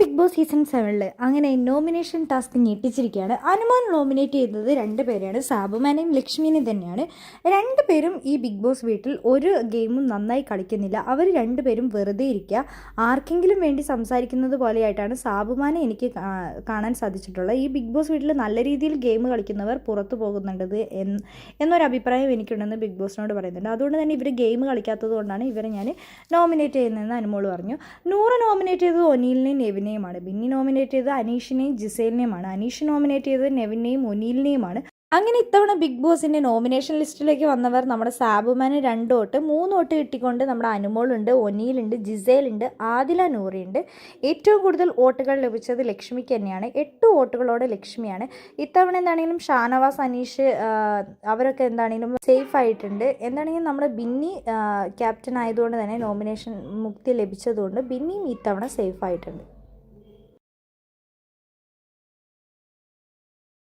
Big boss season സെവനിൽ അങ്ങനെ nomination task ഞെട്ടിച്ചിരിക്കുകയാണ്. അനുമോൻ നോമിനേറ്റ് ചെയ്തത് രണ്ട് പേരെയാണ്. സാബുമാനെയും ലക്ഷ്മിനെയും തന്നെയാണ്. രണ്ട് പേരും ഈ ബിഗ് ബോസ് വീട്ടിൽ ഒരു ഗെയിമും നന്നായി കളിക്കുന്നില്ല. അവർ രണ്ടുപേരും വെറുതെ ഇരിക്കുക. ആർക്കെങ്കിലും വേണ്ടി സംസാരിക്കുന്നത് പോലെയായിട്ടാണ് സാബുമാനെ എനിക്ക് കാണാൻ സാധിച്ചിട്ടുള്ളത്. ഈ ബിഗ് ബോസ് വീട്ടിൽ നല്ല രീതിയിൽ ഗെയിം കളിക്കുന്നവർ പുറത്തു പോകുന്നുണ്ടത് എന്ന് എന്നൊരു അഭിപ്രായം എനിക്കുണ്ടെന്ന് ബിഗ് ബോസിനോട് പറയുന്നുണ്ട്. അതുകൊണ്ട് തന്നെ ഇവർ ഗെയിം കളിക്കാത്തത് കൊണ്ടാണ് ഇവരെ ഞാൻ നോമിനേറ്റ് ചെയ്യുന്നതെന്ന് അനുമോൾ പറഞ്ഞു. നൂറ് നോമിനേറ്റ് ചെയ്തത് ഒനീലിനെയും നെവിനെയുമാണ് ബിന്നി നോമിനേറ്റ് ചെയ്തത് അനീഷിനെയും ജിസേലിനെയുമാണ്. അനീഷ് നോമിനേറ്റ് ചെയ്തത് നെവിനെയും ഒനീലിനെയുമാണ്. അങ്ങനെ ഇത്തവണ ബിഗ് ബോസിന്റെ നോമിനേഷൻ ലിസ്റ്റിലേക്ക് വന്നവർ നമ്മുടെ സാബുമാന് രണ്ട് വോട്ട് മൂന്ന് വോട്ട് കിട്ടിക്കൊണ്ട് നമ്മുടെ അനുമോളുണ്ട് ഒനീലുണ്ട് ജിസേലുണ്ട് ആദില നൂറിയുണ്ട്. ഏറ്റവും കൂടുതൽ വോട്ടുകൾ ലഭിച്ചത് ലക്ഷ്മിക്ക് തന്നെയാണ്. എട്ട് വോട്ടുകളോടെ ലക്ഷ്മിയാണ്. ഇത്തവണ എന്താണെങ്കിലും ഷാനവാസ് അനീഷ് അവരൊക്കെ എന്താണെങ്കിലും സേഫ് ആയിട്ടുണ്ട്. എന്താണെങ്കിലും നമ്മുടെ ബിന്നി ക്യാപ്റ്റൻ ആയതുകൊണ്ട് തന്നെ നോമിനേഷൻ മുക്തി ലഭിച്ചതുകൊണ്ട് ബിന്നിയും ഇത്തവണ സേഫ് ആയിട്ടുണ്ട്.